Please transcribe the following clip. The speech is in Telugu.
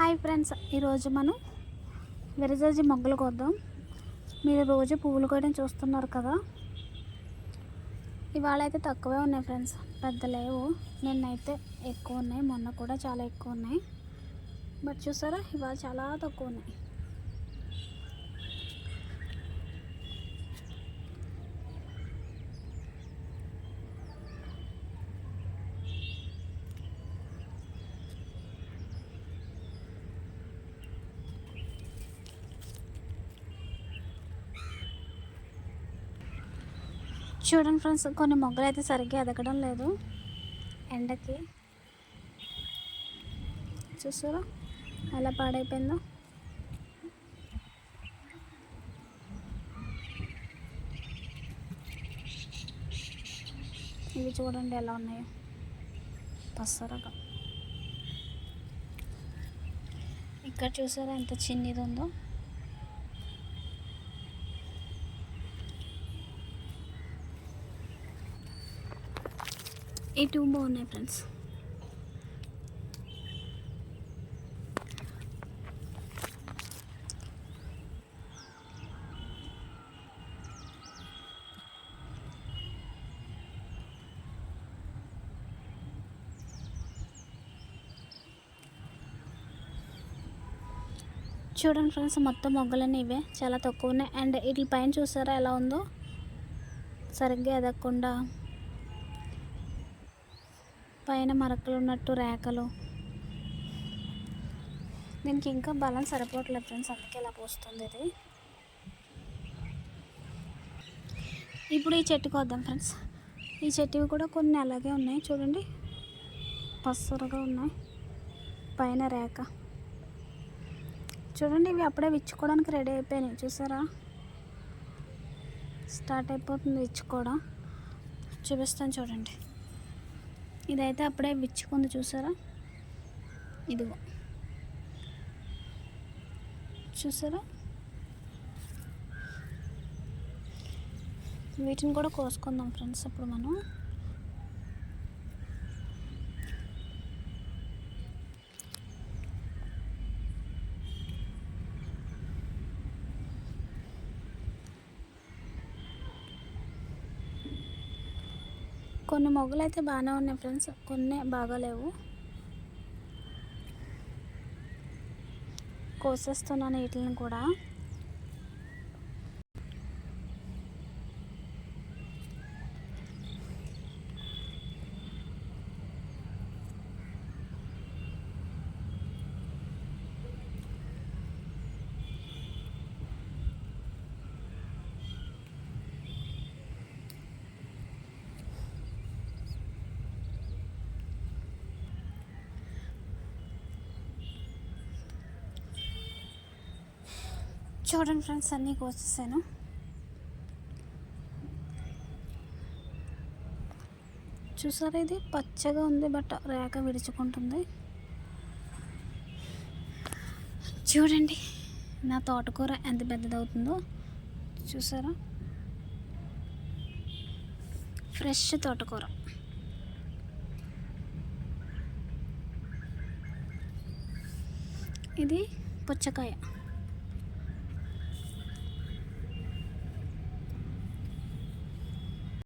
హాయ్ ఫ్రెండ్స్ ఈరోజు మనం విరజాజి మొగ్గలు కొద్దాం. మీరు రోజు పువ్వులు కోయడం చూస్తున్నారు కదా? ఇవాళ అయితే తక్కువే ఉన్నాయి ఫ్రెండ్స్ పెద్ద లేవు. నిన్నైతే ఎక్కువ ఉన్నాయి మొన్న కూడా చాలా ఎక్కువ ఉన్నాయి. బట్ చూసారా ఇవాళ చాలా తక్కువ ఉన్నాయి. చూడండి ఫ్రెండ్స్ కొన్ని మొగ్గలు అయితే సరిగ్గా ఎదగడం లేదు. ఎండకి. చూసారా? ఎలా పాడైపోయిందో. ఇవి చూడండి ఎలా ఉన్నాయో. పసరగా. ఇక్కడ చూసారా ఎంత చిన్నది ఉందో. ఈ టూ బాగున్నాయి ఫ్రెండ్స్? చూడండి ఫ్రెండ్స్ మొత్తం మొగ్గలన్నీ ఇవే. చాలా తక్కువ ఉన్నాయి. అండ్ వీటి పైన చూసారా ఎలా ఉందో? సరిగ్గా ఎదగకుండా. పైన మరకలు ఉన్నట్టు రేఖలు. దీనికి ఇంకా బలం సరిపోవట్లేదు ఫ్రెండ్స్ అందుకే ఇలా పోస్తుంది ఇది. ఇప్పుడు ఈ చెట్టుకు వద్దాం ఫ్రెండ్స్. ఈ చెట్టువి కూడా కొన్ని అలాగే ఉన్నాయి చూడండి. పసురుగా ఉన్నాయి. పైన రేఖ. చూడండి ఇవి అప్పుడే విచ్చుకోవడానికి రెడీ అయిపోయినాయి చూసారా? స్టార్ట్ అయిపోతుంది విచ్చుకోవడం. చూపిస్తాను చూడండి. ఇదైతే అప్పుడే విచ్చుకుంది చూసారా? ఇదిగో. చూసారా? వీటిని కూడా కోసుకుందాం ఫ్రెండ్స్ అప్పుడు మనం. కొన్ని మొగ్గులు అయితే బాగానే ఉన్నాయి ఫ్రెండ్స్. కొన్ని బాగాలేవు. కోసేస్తున్నాను వీటిని కూడా. చూడండి ఫ్రెండ్స్ అన్నీ కోసేసాను. చూసారా ఇది? పచ్చగా ఉంది బట్ రేఖ విడుచుకుంటుంది. చూడండి నా తోటకూర ఎంత పెద్దదవుతుందో. చూసారా? ఫ్రెష్ తోటకూర. ఇది పుచ్చకాయ.